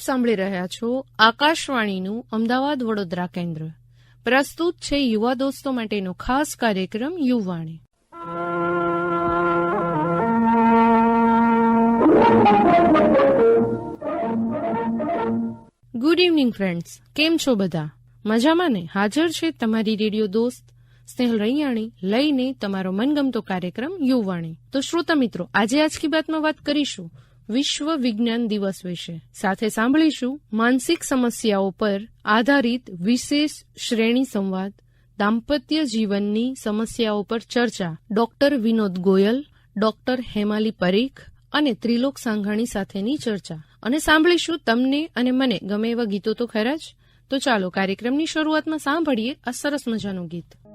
સાંભળી રહ્યા છો આકાશવાણીનું અમદાવાદ વડોદરા કેન્દ્ર. પ્રસ્તુત છે યુવા દોસ્તો માટેનો ખાસ કાર્યક્રમ યુવાણી. ગુડ ઇવનિંગ ફ્રેન્ડ્સ કેમ છો બધા? મજામાં ને? હાજર છે તમારી રેડિયો દોસ્ત સ્નેહલ રૈયાણી લઈને તમારો મનગમતો કાર્યક્રમ યુવાણી. તો શ્રોતા મિત્રો, આજે આજ કી બાતમાં વાત કરીશું વિશ્વ વિજ્ઞાન દિવસ વિશે સાથે સાંભળીશું માનસિક સમસ્યાઓ પર આધારિત વિશેષ શ્રેણી સંવાદ, દાંપત્ય જીવનની સમસ્યાઓ પર ચર્ચા, ડોક્ટર વિનોદ ગોયલ, ડોક્ટર હેમાલી પરીખ અને ત્રિલોક સાંઘાણી સાથેની ચર્ચા. અને સાંભળીશું તમને અને મને ગમે એવા ગીતો તો ખરા જ? તો ચાલો કાર્યક્રમની શરૂઆતમાં સાંભળીએ આ સરસ મજાનું ગીત.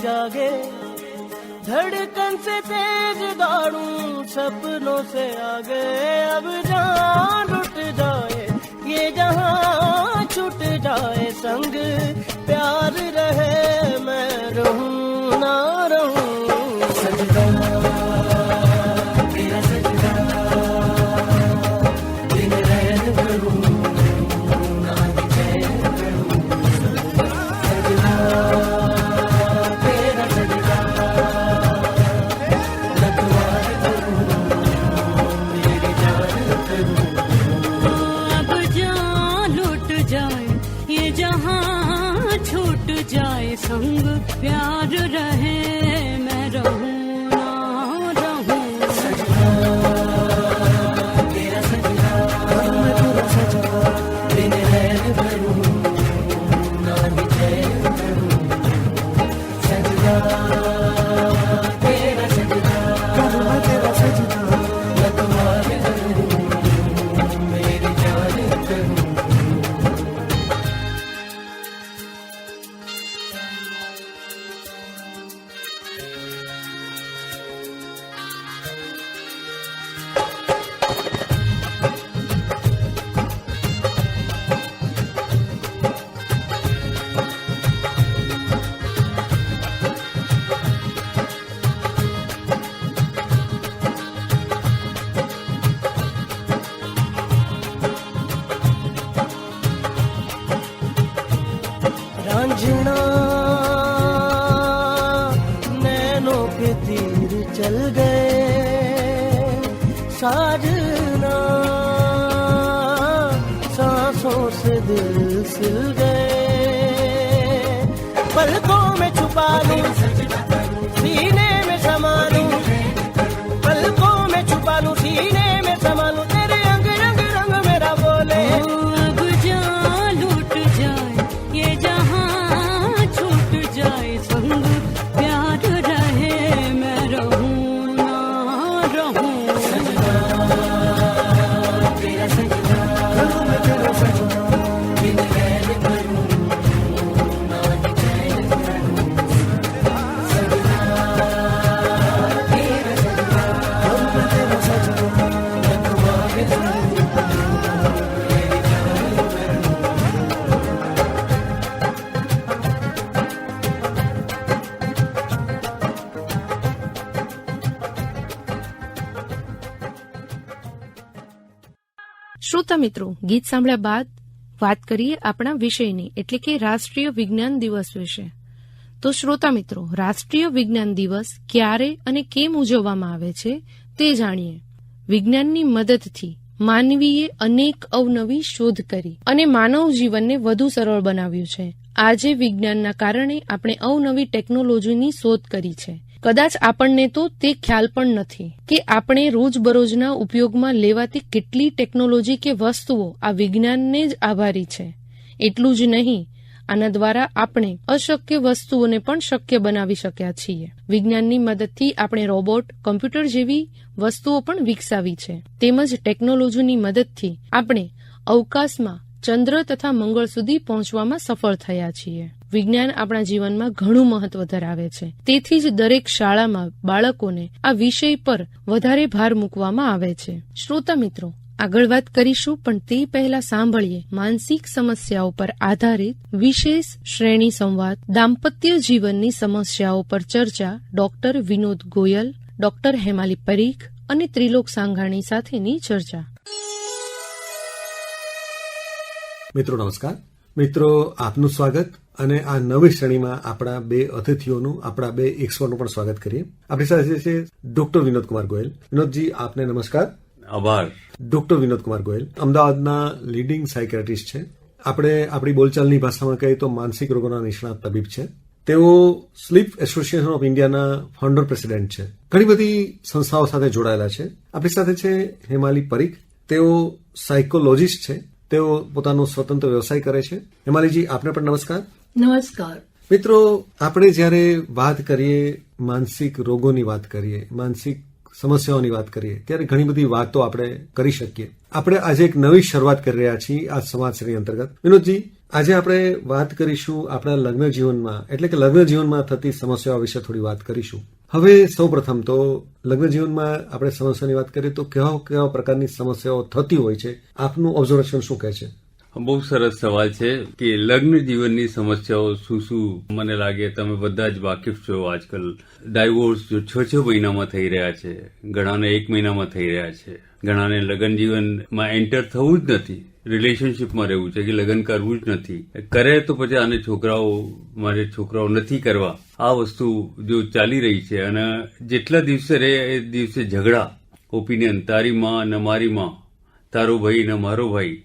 जागे धड़कन से तेज दौड़ूं सपनों से आगे अब जान लुट जाए ये जहां छूट जाए संग प्यार रहे जहां छूट जाए संग प्यार रहे मैं रहूं મિત્રો, ગીત સાંભળ્યા બાદ વાત કરીએ આપણા વિષયની, એટલે કે રાષ્ટ્રીય વિજ્ઞાન દિવસ વિશે. તો શ્રોતા મિત્રો, રાષ્ટ્રીય વિજ્ઞાન દિવસ ક્યારે અને કેમ ઉજવવામાં આવે છે તે જાણીએ. વિજ્ઞાનની મદદથી માનવીએ અનેક અવનવી શોધ કરી અને માનવ જીવનને વધુ સરળ બનાવ્યું છે. આજે વિજ્ઞાનના કારણે આપણે અવનવી ટેકનોલોજીની શોધ કરી છે. કદાચ આપણને તો તે ખ્યાલ પણ નથી કે આપણે રોજબરોજના ઉપયોગમાં લેવાતી કેટલી ટેકનોલોજી કે વસ્તુઓ આ વિજ્ઞાનને જ આભારી છે. એટલું જ નહીં, આના દ્વારા આપણે અશક્ય વસ્તુઓને પણ શક્ય બનાવી શક્યા છીએ. વિજ્ઞાનની મદદથી આપણે રોબોટ, કમ્પ્યુટર જેવી વસ્તુઓ પણ વિકસાવી છે. તેમજ ટેકનોલોજીની મદદથી આપણે અવકાશમાં ચંદ્ર તથા મંગળ સુધી પહોંચવામાં સફળ થયા છીએ. વિજ્ઞાન આપણા જીવનમાં ઘણું મહત્વ ધરાવે છે. તેથી જ દરેક શાળામાં બાળકોને આ વિષય પર વધારે ભાર મૂકવામાં આવે છે. શ્રોતા મિત્રો, આગળ વાત કરીશું, પણ તે પહેલા સાંભળીએ માનસિક સમસ્યાઓ પર આધારિત વિશેષ શ્રેણી સંવાદ, દાંપત્ય જીવનની સમસ્યાઓ પર ચર્ચા, ડોક્ટર વિનોદ ગોયલ, ડોક્ટર હેમાલી પરીખ અને ત્રિલોક સાંઘાણી સાથેની ચર્ચા. મિત્રો, નમસ્કાર. મિત્રો, આપનું સ્વાગત. અને આ નવી શ્રેણીમાં આપણા બે અતિથિઓનું આપણા બે એક્સપર્ટનું પણ સ્વાગત કરીએ. આપણી સાથે છે ડોક્ટર વિનોદ કુમાર ગોયલ. વિનોદજી આપને નમસ્કાર. આભાર. ડોક્ટર વિનોદ કુમાર ગોયલ અમદાવાદના લીડિંગ સાયકેટ્રિસ્ટ છે. આપણે આપણી બોલચાલની ભાષામાં કહીએ તો માનસિક રોગોના નિષ્ણાત તબીબ છે. તેઓ સ્લીપ એસોસિએશન ઓફ ઇન્ડિયાના ફાઉન્ડર પ્રેસિડેન્ટ છે. ઘણી બધી સંસ્થાઓ સાથે જોડાયેલા છે. આપણી સાથે છે હેમાલી પરીખ. તેઓ સાયકોલોજીસ્ટ છે. તેઓ પોતાનો સ્વતંત્ર વ્યવસાય કરે છે. હેમાલીજી આપને પણ નમસ્કાર. નમસ્કાર. મિત્રો, આપણે જ્યારે વાત કરીએ, માનસિક રોગોની વાત કરીએ, માનસિક સમસ્યાઓની વાત કરીએ, ત્યારે ઘણી બધી વાતો આપણે કરી શકીએ. આપણે આજે એક નવી શરૂઆત કરી રહ્યા છીએ આ સમાજ શ્રેણી અંતર્ગત. વિનોદજી, આજે આપણે વાત કરીશું આપણા લગ્ન જીવનમાં, એટલે કે લગ્ન જીવનમાં થતી સમસ્યાઓ વિશે થોડી વાત કરીશું. હવે સૌ પ્રથમ તો લગ્ન જીવનમાં આપણે સમસ્યાની વાત કરીએ તો કેવા કેવા પ્રકારની સમસ્યાઓ થતી હોય છે? આપનું ઓબ્ઝર્વેશન શું કહે છે? બહુ સરસ સવાલ છે કે લગ્ન જીવનની સમસ્યાઓ શું શું? મને લાગે તમે બધા જ વાકેફ છો આજકાલ. ડાયવોર્સ જો છ છ મહિનામાં થઈ રહ્યા છે, ઘણાને એક મહિનામાં થઈ રહ્યા છે. ઘણાને લગ્ન જીવનમાં એન્ટર થવું જ નથી. રિલેશનશીપમાં રહેવું છે કે લગ્ન કરવું જ નથી. કરે તો પછી આને છોકરાઓ, મારે છોકરાઓ નથી કરવા. આ વસ્તુ જો ચાલી રહી છે અને જેટલા દિવસે રહે એ દિવસે ઝઘડા. ઓપિનિયન તારી માં અને મારી માં. તારો ભાઈ ને મારો ભાઈ.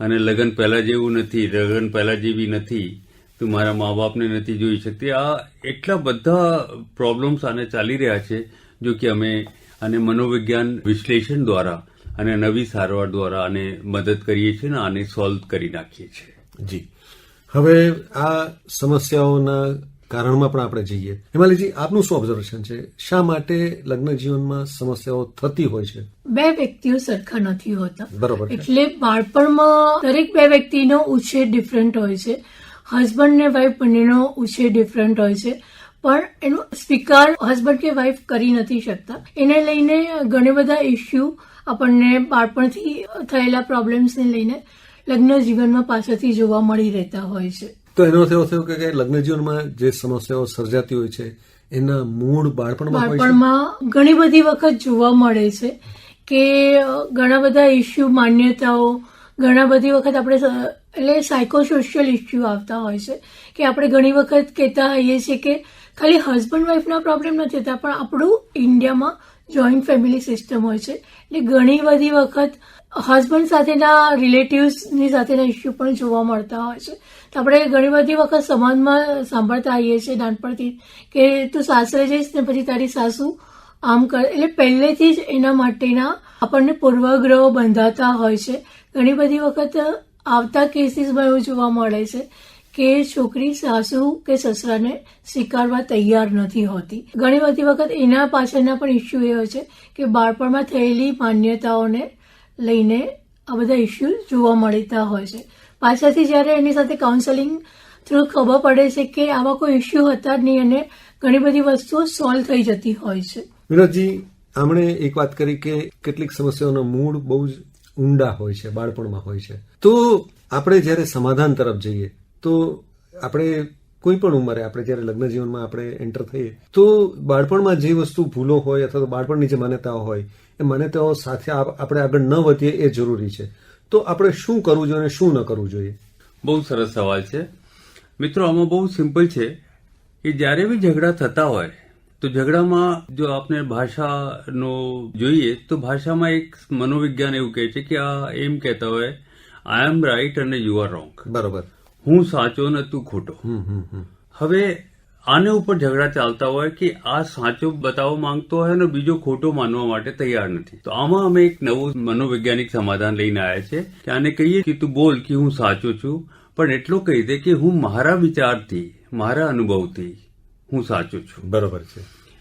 અને લગ્ન પહેલા જેવું નથી, લગ્ન પહેલા જેવી નથી, તું મારા મા બાપને નથી જોઈ શકતી. આ એટલા બધા પ્રોબ્લેમ્સ આને ચાલી રહ્યા છે, જો કે અમે આને મનોવિજ્ઞાન વિશ્લેષણ દ્વારા અને નવી સારવાર દ્વારા આને મદદ કરીએ છીએ અને આને સોલ્વ કરી નાખીએ છીએ. જી. હવે આ સમસ્યાઓના કારણમાં પણ આપણે જઈએ. હિમાલયજી આપનું શું ઓબ્ઝર્વેશન છે? શા માટે લગ્ન જીવનમાં સમસ્યાઓ થતી હોય છે? બે વ્યક્તિઓ સરખા નથી હોતા. બરોબર એટલે બાળપણમાં દરેક બે વ્યક્તિનો ઉછેર ડિફરન્ટ હોય છે. હસબન્ડ ને વાઈફ બંનેનો ઉછેર ડિફરન્ટ હોય છે. પણ એનો સ્વીકાર હસબન્ડ કે વાઈફ કરી નથી શકતા. એને લઈને ઘણા બધા ઇસ્યુ આપણને બાળપણથી થયેલા પ્રોબ્લેમ્સને લઈને લગ્ન જીવનમાં પાછળથી જોવા મળી રહેતા હોય છે. તો એનો એવો થયો કે લગ્ન જીવનમાં જે સમસ્યાઓ સર્જાતી હોય છે, એના મૂળ બાળપણમાં બાળપણમાં ઘણી બધી વખત જોવા મળે છે કે ઘણા બધા ઇસ્યુ માન્યતાઓ, ઘણા બધી વખત આપણે એટલે સાયકોસોશિયલ ઇસ્યુ આવતા હોય છે કે આપણે ઘણી વખત કહેતા હોઈએ છીએ કે ખાલી હસબન્ડ વાઈફના પ્રોબ્લેમ નથી થતા પણ આપણું ઇન્ડિયામાં જોઈન્ટ ફેમિલી સિસ્ટમ હોય છે. એટલે ઘણી બધી વખત હસબન્ડ સાથેના રિલેટિવ્સની સાથેના ઇસ્યુ પણ જોવા મળતા હોય છે. તો આપણે ઘણી બધી વખત સમાજમાં સાંભળતા આવીએ છીએ નાનપણથી કે તું સાસરે જઈશ ને પછી તારી સાસુ આમ કર. એટલે પહેલેથી જ એના માટેના આપણને પૂર્વગ્રહો બંધાતા હોય છે. ઘણી બધી વખત આવતા કેસીસમાં એવું જોવા મળે છે કે છોકરી સાસુ કે સસરાને સ્વીકારવા તૈયાર નથી હોતી. ઘણી બધી વખત એના પાછળના પણ ઇસ્યુ એ હોય છે કે બાળપણમાં થયેલી માન્યતાઓને લઈને આ બધા ઇસ્યુ જોવા મળતા હોય છે. પાછળથી જ્યારે એની સાથે કાઉન્સેલિંગ થ્રુ ખબર પડે છે કે આવા કોઈ ઇસ્યુ હતા જ નહીં અને ઘણી બધી વસ્તુઓ સોલ્વ થઈ જતી હોય છે. વિનોદજી આમણે એક વાત કરી કે કેટલીક સમસ્યાઓનો મૂળ બહુ જ ઊંડા હોય છે, બાળપણમાં હોય છે. તો આપણે જ્યારે સમાધાન તરફ જઈએ, તો આપણે કોઈ પણ ઉંમરે આપણે જ્યારે લગ્ન જીવનમાં આપણે એન્ટર થઈએ તો બાળપણમાં જે વસ્તુ ભૂલો હોય અથવા તો બાળપણની જે માન્યતાઓ હોય એ માન્યતાઓ સાથે આપણે આગળ ન વધીએ એ જરૂરી છે. તો આપણે શું કરવું જોઈએ અને શું ન કરવું જોઈએ? બહુ સરસ સવાલ છે. મિત્રો આમાં બહુ સિમ્પલ છે કે જ્યારે બી ઝઘડા થતા હોય તો ઝઘડામાં જો આપણે ભાષાનો જોઈએ તો ભાષામાં એક મનોવિજ્ઞાન એવું કહે છે કે આ એમ કહેતા હોય આઈ એમ રાઈટ અને યુ આર રોંગ બરોબર. હું સાચો ને તું ખોટો. હમ હમ હમ. હવે આને ઉપર ઝઘડા ચાલતા હોય કે આ સાચો બતાવવા માંગતો હોય અને બીજો ખોટો માનવા માટે તૈયાર નથી. તો આમાં અમે એક નવું મનોવૈજ્ઞાનિક સમાધાન લઈને આવ્યા છે કે આને કહીએ કે તું બોલ કે હું સાચો છું પણ એટલું કહી દે કે હું મારા વિચારથી મારા અનુભવથી હું સાચો છું. બરોબર છે.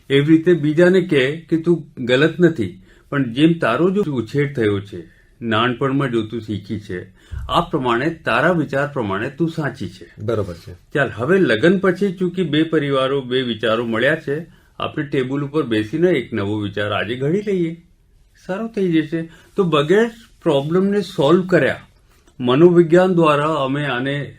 એવી રીતે બીજાને કહે કે તું ગલત નથી પણ જેમ તારો જો ઉછેર થયો છે નાનપણમાં જો તું શીખી છે આ પ્રમાણે તારા વિચાર પ્રમાણે તું સાચી છે. બરોબર છે. ચાલ હવે લગ્ન પછી ચૂંકી બે પરિવારો બે વિચારો મળ્યા છે. આપણે ટેબલ ઉપર બેસીને એક નવો વિચાર આજે ઘડી લઈએ. સારો થઈ જશે. તો બગેર પ્રોબ્લેમને સોલ્વ કર્યા મનોવિજ્ઞાન દ્વારા અમે આને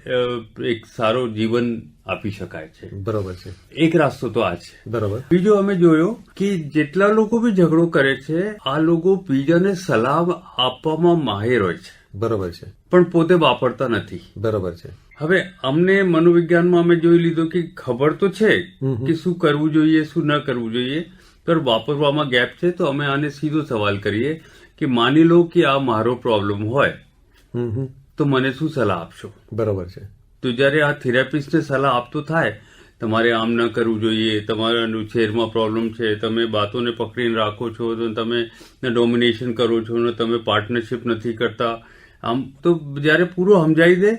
એક સારો જીવન આપી શકાય છે. બરોબર છે. એક રાસ્તો તો આ છે. બરોબર. બીજો અમે જોયો કે જેટલા લોકો બી ઝઘડો કરે છે આ લોકો બીજાને સલાહ આપવામાં માહિર હોય છે. બરોબર છે. પણ પોતે વાપરતા નથી. બરોબર છે. હવે અમને મનોવિજ્ઞાનમાં અમે જોઈ લીધું કે ખબર તો છે કે શું કરવું જોઈએ શું ન કરવું જોઈએ પણ વાપરવામાં ગેપ છે તો અમે આને સીધો સવાલ કરીએ કે માની લો કે આ મારો પ્રોબ્લેમ હોય તો મને શું સલાહ આપશો? બરોબર છે. તો જ્યારે આ થેરાપિસ્ટને સલાહ આપતો થાય તમારે આમ ન કરવું જોઈએ તમારા ઉછેરમાં પ્રોબ્લેમ છે તમે બાતોને પકડીને રાખો છો તો તમે ડોમિનેશન કરો છો ને તમે પાર્ટનરશિપ નથી કરતા આમ તો જ્યારે પૂરો સમજાઈ દે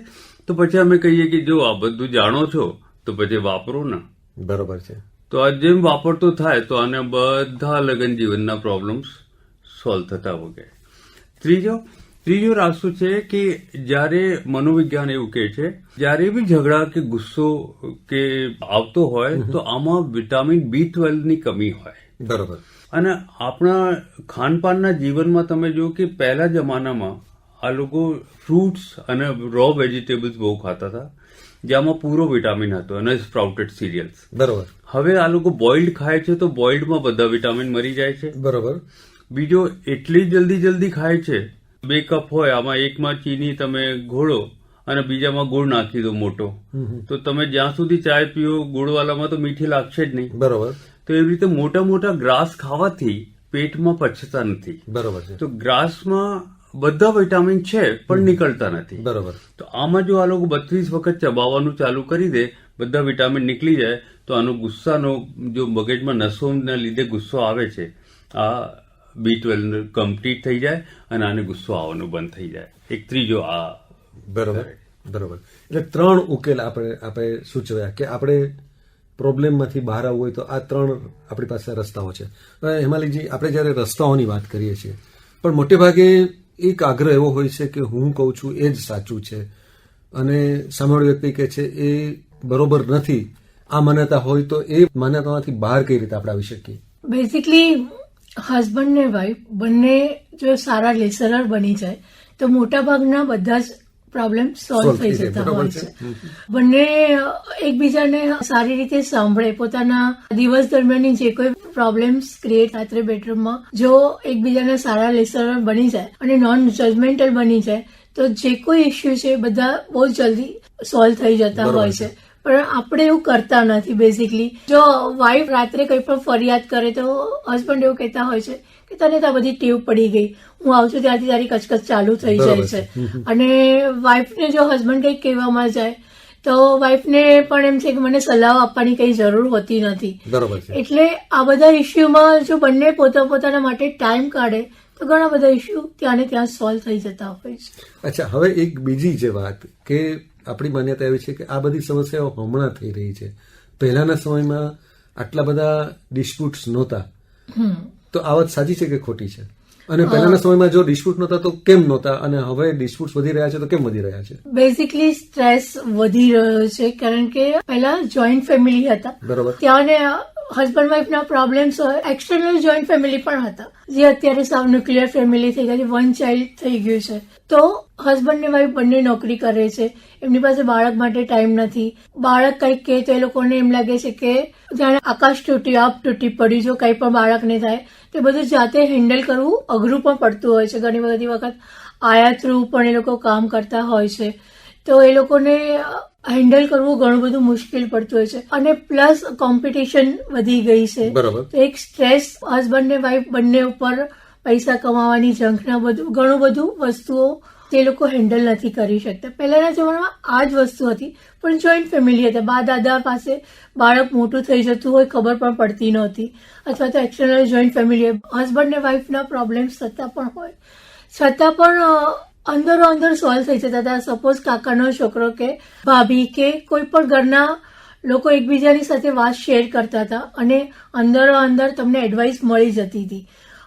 તો પછી અમે કહીએ કે જો આ બધું જાણો છો તો પછી વાપરો ને. બરોબર છે. તો આ જેમ વાપરતો થાય તો આને બધા લગ્ન જીવનના પ્રોબ્લેમ્સ સોલ્વ થતા વગે. ત્રીજો ત્રીજો રાસ્તો છે કે જ્યારે મનોવિજ્ઞાન એવું કહે છે જ્યારે બી ઝઘડા કે ગુસ્સો કે આવતો હોય તો આમાં વિટામિન બી ટ્વેલ્વની કમી હોય. બરોબર. અને આપણા ખાનપાનના જીવનમાં તમે જો કે પહેલા જમાનામાં આ લોકો ફ્રૂટ્સ અને રો વેજીટેબલ્સ બહુ ખાતા હતા જેમાં પૂરો વિટામિન હતો અને સ્પ્રાઉટેડ સિરિયલ્સ બરોબર. હવે આ લોકો બોઇલ્ડ ખાય છે તો બોઇલ્ડમાં બધા વિટામિન મરી જાય છે. બરોબર. બીજો એટલી જલ્દી જલ્દી ખાય છે બે કપ હોય આમાં એકમાં ચીની તમે ઘોળો અને બીજામાં ગુળ નાખી દો મોટો. તો તમે જ્યાં સુધી ચાય પીઓ ગુળવાલામાં તો મીઠી લાગશે જ નહીં. બરોબર. તો એવી રીતે મોટા મોટા ગ્રાસ ખાવાથી પેટમાં પચતા નથી. બરોબર છે. તો ગ્રાસમાં બધા વિટામિન છે પણ નીકળતા નથી. બરોબર. તો આમાં જો આ લોકો બત્રીસ વખત ચબાવવાનું ચાલુ કરી દે બધા વિટામિન નીકળી જાય તો આનો ગુસ્સાનો જો મગજમાં નસોના લીધે ગુસ્સો આવે છે આ બી ટ્વેલ્વ કમ્પ્લીટ થઈ જાય અને આને ગુસ્સો આવવાનો બંધ થઈ જાય. એક ત્રીજો આ બરોબર બરોબર. એટલે ત્રણ ઉકેલ આપણે આપણે સૂચવ્યા કે આપણે પ્રોબ્લેમમાંથી બહાર આવવું હોય તો આ ત્રણ આપણી પાસે રસ્તાઓ છે. હેમાલીજી આપણે જ્યારે રસ્તાઓની વાત કરીએ છીએ પણ મોટે ભાગે એક આગ્રહ એવો હોય છે કે હું કહું છું એ જ સાચું છે. અને સામેવાળી વ્યક્તિ કહે છે, એ બરોબર નથી. આ માન્યતા હોય તો એ માન્યતામાંથી બહાર કઈ રીતે આપણે આવી શકીએ? બેઝિકલી હસબન્ડ ને વાઈફ બંને જો સારા લિસનર બની જાય, તો મોટા ભાગના બધા જ પ્રોબ્લેમ સોલ્વ થઈ જતા હોય છે. બંને એકબીજાને સારી રીતે સાંભળે. પોતાના દિવસ દરમિયાનની જે કોઈ પ્રોબ્લેમ્સ ક્રિએટ રાત્રે બેડરૂમમાં જો એકબીજાના સારા લિસનર બની જાય અને નોન જજમેન્ટલ બની જાય તો જે કોઈ ઇસ્યુ છે એ બધા બહુ જલ્દી સોલ્વ થઈ જતા હોય છે. પણ આપણે એવું કરતા નથી બેઝિકલી જો વાઈફ રાત્રે કંઈ પણ ફરિયાદ કરે તો હસબન્ડ એવું કહેતા હોય છે કે તને તો બધી ટેવ પડી ગઈ. હું આવું છું ત્યારથી તારી કચકચ ચાલુ થઈ જાય છે. અને વાઈફને જો હસબન્ડ કંઈક કહેવામાં જાય તો વાઈફને પણ એમ છે કે મને સલાહ આપવાની કઈ જરૂર હોતી નથી. એટલે આ બધા ઇસ્યુમાં જો બંને પોતા પોતાના માટે ટાઈમ કાઢે તો ઘણા બધા ઇસ્યુ ત્યાં ને ત્યાં સોલ્વ થઈ જતા હોય છે. અચ્છા હવે એક બીજી જે વાત કે આપણી માન્યતા એવી છે કે આ બધી સમસ્યાઓ હમણાં થઈ રહી છે. પહેલાના સમયમાં આટલા બધા ડિસ્પ્યુટ્સ નહોતા. તો આ વાત સાચી છે કે ખોટી છે? અને પહેલાના સમયમાં જો ડિસ્પ્યુટ નહોતા તો કેમ નહોતા? અને હવે ડિસ્પ્યુટ વધી રહ્યા છે તો કેમ વધી રહ્યા છે? બેઝિકલી સ્ટ્રેસ વધી રહ્યો છે કારણ કે પહેલા જોઈન્ટ ફેમિલી હતા. બરોબર. ત્યાં હસબન્ડ વાઈફના પ્રોબ્લેમ્સ હોય એક્સટર્નલ જોઈન્ટ ફેમિલી પણ હતા. જે અત્યારે સાવ ન્યુક્લિયર ફેમિલી થઈ ગઈ છે વન ચાઇલ્ડ થઈ ગયું છે. તો હસબન્ડ ને વાઈફ બંને નોકરી કરે છે. એમની પાસે બાળક માટે ટાઈમ નથી. બાળક કંઈક કહે તો એ લોકોને એમ લાગે છે કે જાણે આકાશ તૂટી આપ તૂટી પડ્યું જો કંઈ પણ બાળકને થાય તે બધું જાતે હેન્ડલ કરવું અઘરું પણ પડતું હોય છે. ઘણી બધી વખત આયા થ્રુ પણ એ લોકો કામ કરતા હોય છે. તો એ લોકોને હેન્ડલ કરવું ઘણું બધું મુશ્કેલ પડતું હોય છે. અને પ્લસ કોમ્પિટિશન વધી ગઈ છે. બરોબર. તો એક સ્ટ્રેસ હસબન્ડ ને વાઈફ બંને ઉપર પૈસા કમાવાની ઝંખના બધું ઘણું બધું વસ્તુઓ તે લોકો હેન્ડલ નથી કરી શકતા. પહેલાના જમાનામાં આ જ વસ્તુ હતી, પણ જોઈન્ટ ફેમિલી હતા. બા દાદા પાસે બાળક મોટું થઈ જતું હોય, ખબર પણ પડતી નહોતી. અથવા તો એક્સટર્નલ જોઈન્ટ ફેમિલી હસબન્ડ ને વાઈફના પ્રોબ્લેમ્સ થતા પણ હોય. છતાં પણ અંદરો અંદર સોલ્વ થઈ જતા હતા. સપોઝ કાકાનો છોકરો કે ભાભી કે કોઈ પણ ઘરના લોકો એકબીજાની સાથે વાત શેર કરતા હતા અને અંદરો અંદર તમને એડવાઇસ મળી જતી હતી.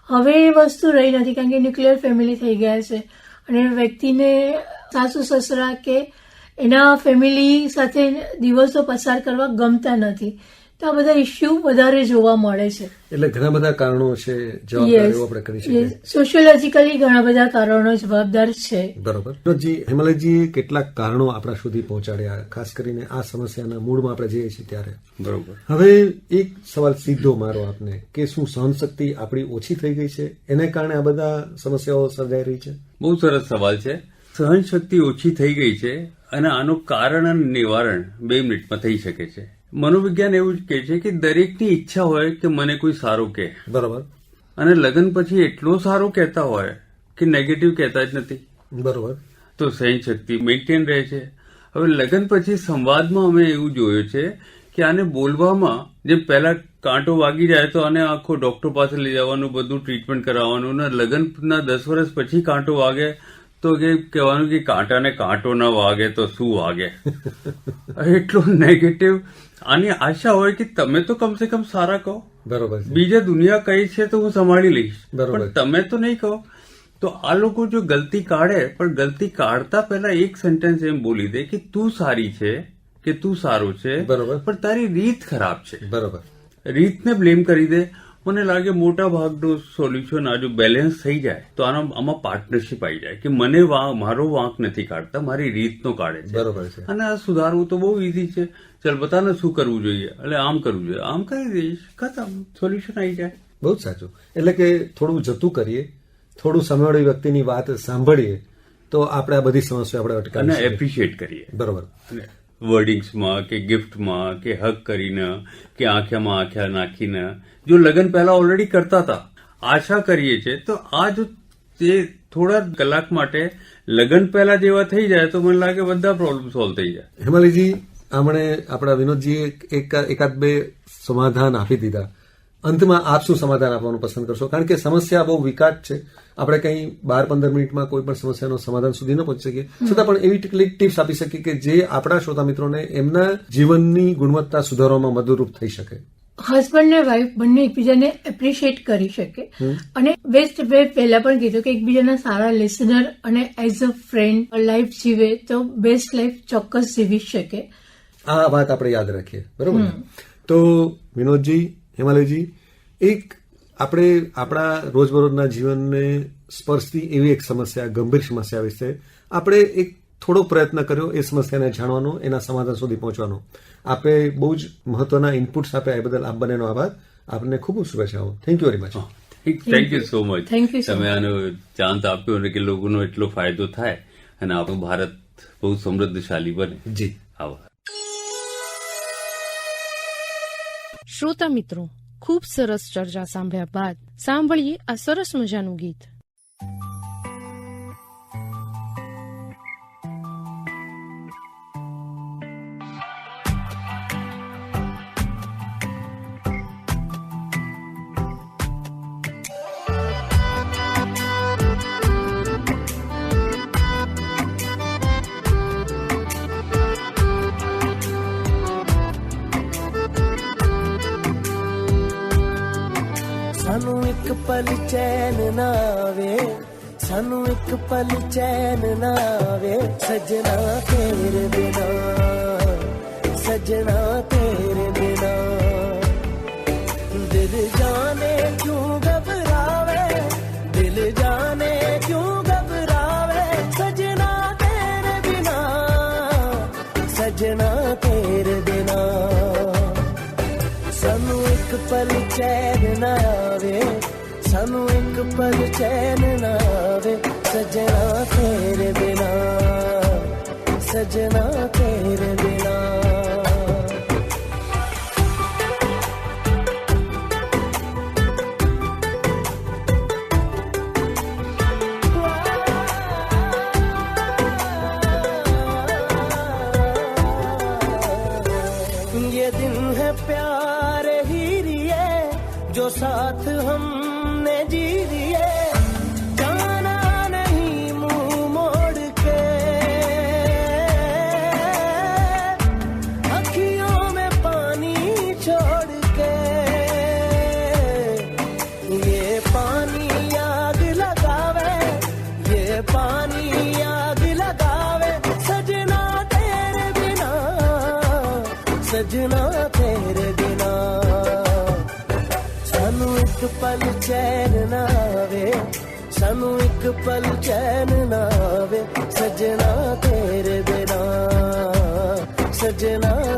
હવે એ વસ્તુ રહી નથી, કારણ કે ન્યુક્લિયર ફેમિલી થઈ ગયા છે. અને વ્યક્તિને સાસુ સસરા કે એના ફેમિલી સાથે દિવસો પસાર કરવા ગમતા નથી. તો આ બધા ઇસ્યુ વધારે જોવા મળે છે. એટલે ઘણા બધા કારણો છે જવાબદારીઓ આપણે કરી શકીએ. સોશિયોલોજીકલી ઘણા બધા કારણો જવાબદાર છે. બરોબર. જી હિમાલયજી કેટલાક કારણો આપણા સુધી પહોંચાડ્યા ખાસ કરીને આ સમસ્યાના મૂળમાં આપણે જઈએ છીએ ત્યારે. બરોબર. હવે એક સવાલ સીધો મારો આપને કે શું સહનશક્તિ આપણી ઓછી થઈ ગઈ છે? એને કારણે આ બધા સમસ્યાઓ સર્જાઈ રહી છે? બહુ સરસ સવાલ છે. સહનશક્તિ ઓછી થઈ ગઈ છે અને આનું કારણ અને નિવારણ બે મિનિટમાં થઈ શકે છે. મનોવિજ્ઞાન એવું જ કહે છે કે દરેકની ઈચ્છા હોય કે મને કોઈ સારું કહે. બરોબર. અને લગ્ન પછી એટલો સારું કહેતા હોય કે નેગેટિવ કહેતા જ નથી. બરોબર. તો સહનશક્તિ મેન્ટેન રહે છે. હવે લગ્ન પછી સંવાદમાં અમે એવું જોયું છે કે આને બોલવામાં જે પહેલા કાંટો વાગી જાય તો આને આખો ડોક્ટર પાસે લઈ જવાનું બધું ટ્રીટમેન્ટ કરાવવાનું ને લગ્નના દસ વર્ષ પછી કાંટો વાગે તો કે કહેવાનું કે કાંટાને કાંટો ન વાગે તો શું વાગે? એટલું નેગેટિવ આની આશા હોય કે તમે તો કમસે કમ સારા કહો. બરોબર બીજા દુનિયા કઈ છે તો હું સંભાળી લઈશ. બરોબર. તમે તો નહીં કહો. તો આ લોકો જો ગલતી કાઢે પણ ગલતી કાઢતા પહેલા એક સેન્ટેન્સ એમ બોલી દે કે તું સારી છે કે તું સારું છે બરોબર. પણ તારી રીત ખરાબ છે. બરોબર. રીતને બ્લેમ કરી દે. મને લાગે મોટા ભાગનું સોલ્યુશન આ જો બેલેન્સ થઈ જાય તો આનો આમાં પાર્ટનરશિપ આવી જાય. કે મને વા- મારો વાંક નથી કાઢતા મારી રીતનો કાઢે છે. બરોબર છે. અને આ સુધારવું તો બહુ ઈઝી છે. ચાલ બતાને શું કરવું જોઈએ? એટલે આમ કરવું જોઈએ. આમ કરી દઈશ. ખતમ. સોલ્યુશન આવી જાય. બહુ જ સાચું. એટલે કે થોડું જતું કરીએ થોડું સમયવાળી વ્યક્તિની વાત સાંભળીએ તો આપણે આ બધી સમસ્યા આપણે અટકાવી. એપ્રિશિએટ કરીએ. બરોબર. વર્ડિંગ્સમાં કે ગિફ્ટમાં કે હક કરીને, કે આંખ્યામાં આંખ્યા નાખીને, જો લગ્ન પહેલા ઓલરેડી કરતા હતા. આશા કરીએ છીએ, તો આ જો તે થોડા કલાક માટે લગ્ન પહેલા જેવા થઈ જાય તો મને લાગે બધા પ્રોબ્લેમ સોલ્વ થઈ જાય. હિમાલીજી હમણે આપણા વિનોદજીએ એક એકાદ બે સમાધાન આપી દીધા. અંતમાં આપ શું સમાધાન આપવાનું પસંદ કરશો? કારણ કે સમસ્યા બહુ વિકાટ છે. આપણે કંઈ બાર પંદર મિનિટમાં કોઈ પણ સમસ્યાનો સમાધાન સુધી ન પહોંચી શકીએ. છતાં પણ એવી કેટલીક ટિપ્સ આપી શકીએ કે જે આપણા શ્રોતા મિત્રોને એમના જીવનની ગુણવત્તા સુધારવામાં મદદરૂપ થઈ શકે. હસબન્ડ ને વાઈફ બંને એકબીજાને એપ્રિશિએટ કરી શકે. અને બેસ્ટ વે પહેલા પણ કીધું કે એકબીજાના સારા લિસનર અને એઝ અ ફ્રેન્ડ લાઈફ જીવે તો બેસ્ટ લાઈફ ચોક્કસ જીવી શકે. આ વાત આપણે યાદ રાખીએ. બરોબર તો વિનોદજી હિમાલયજી એક આપણે આપણા રોજબરોજના જીવનને સ્પર્શતી એવી એક સમસ્યા ગંભીર સમસ્યા વિશે આપણે એક થોડો પ્રયત્ન કર્યો એ સમસ્યાને જાણવાનો એના સમાધાન સુધી પહોંચવાનો. આપે બહુ જ મહત્વના ઇનપુટ્સ આપ્યા એ બદલ આપ બંનેનો આભાર. આપને ખૂબ ખૂબ શુભેચ્છાઓ. Thank you very much thank you so much thank you તમે આનો ચાન્સ આપ્યો અને કે લોકોનો એટલો ફાયદો થાય અને આપણું ભારત બહુ સમૃદ્ધશાળી બને. જી. આભાર. શ્રોતા મિત્રો ખૂબ સરસ ચર્ચા સાંભળ્યા બાદ સાંભળીએ આ સરસ મજાનું ગીત. ਸਾਨੂੰ ਇੱਕ ਪਲ ਚੈਨ ਨਾ ਆਵੇ, ਸਜਣਾ ਤੇਰੇ ਬਿਨਾ। ਸਜਣਾ ਤੇਰੇ ਬਿਨਾ। ਦਿਲ ਜਾਣੇ ਕਿਉਂ ਘਬਰਾਵੇ? ਦਿਲ ਜਾਣੇ ਕਿਉਂ ਘਬਰਾਵੇ? ਸਜਣਾ ਤੇਰੇ ਬਿਨਾ। ਸਜਣਾ ਤੇਰੇ ਬਿਨਾ। ਸਾਨੂੰ ਇੱਕ ਪਲ ਚੈਨ ਨਾ ਸਾਨੂੰ ਇੱਕ ਪਲ ਚੈਨ ਨਾ ਆਵੇ ਸਜਣਾ ਤੇਰੇ ਬਿਨਾ। ਸਜਣਾ ਤੇਰੇ ਬਿਨਾ। ਸਜਣਾ ਤੇਰੇ ਬਿਨਾ। ਸਾਨੂੰ ਇੱਕ ਪਲ ਚੈਨ ਨਾ ਆਵੇ, ਸਾਨੂੰ ਇੱਕ ਪਲ ਚੈਨ ਨਾ ਆਵੇ, ਸਜਣਾ ਤੇਰੇ ਬਿਨਾ। ਸਜਣਾ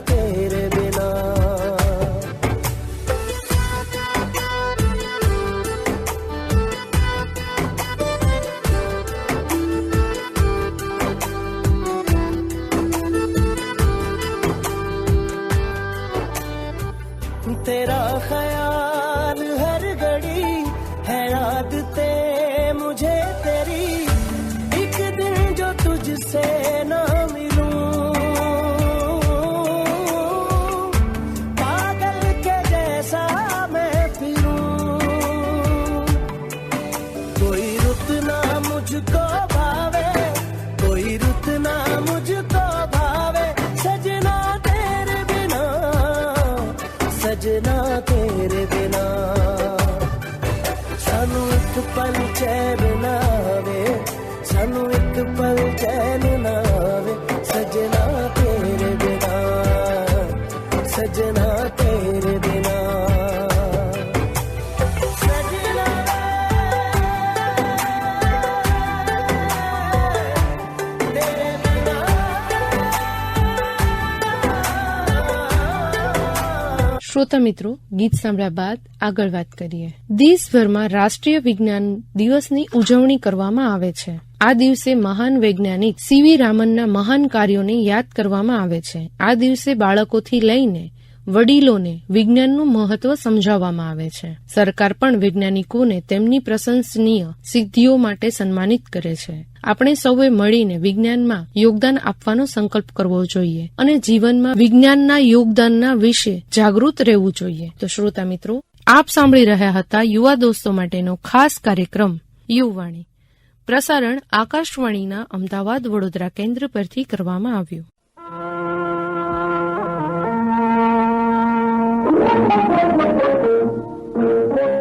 para usted. શ્રોતા મિત્રો, ગીત સાંભળ્યા બાદ આગળ વાત કરીએ. દેશભરમાં રાષ્ટ્રીય વિજ્ઞાન દિવસની ઉજવણી કરવામાં આવે છે. આ દિવસે મહાન વૈજ્ઞાનિક સીવી રામનના મહાન કાર્યોને યાદ કરવામાં આવે છે. આ દિવસે બાળકોથી લઈને વડીલોને વિજ્ઞાનનું મહત્વ સમજાવવામાં આવે છે. સરકાર પણ વૈજ્ઞાનિકોને તેમની પ્રશંસનીય સિદ્ધિઓ માટે સન્માનિત કરે છે. આપણે સૌએ મળીને વિજ્ઞાનમાં યોગદાન આપવાનો સંકલ્પ કરવો જોઈએ અને જીવનમાં વિજ્ઞાનના યોગદાનના વિશે જાગૃત રહેવું જોઈએ. તો શ્રોતા મિત્રો, આપ સાંભળી રહ્યા હતા યુવા દોસ્તો માટેનો ખાસ કાર્યક્રમ યુવાણી. પ્રસારણ આકાશવાણીના અમદાવાદ વડોદરા કેન્દ્ર પરથી કરવામાં આવ્યું. Thank you.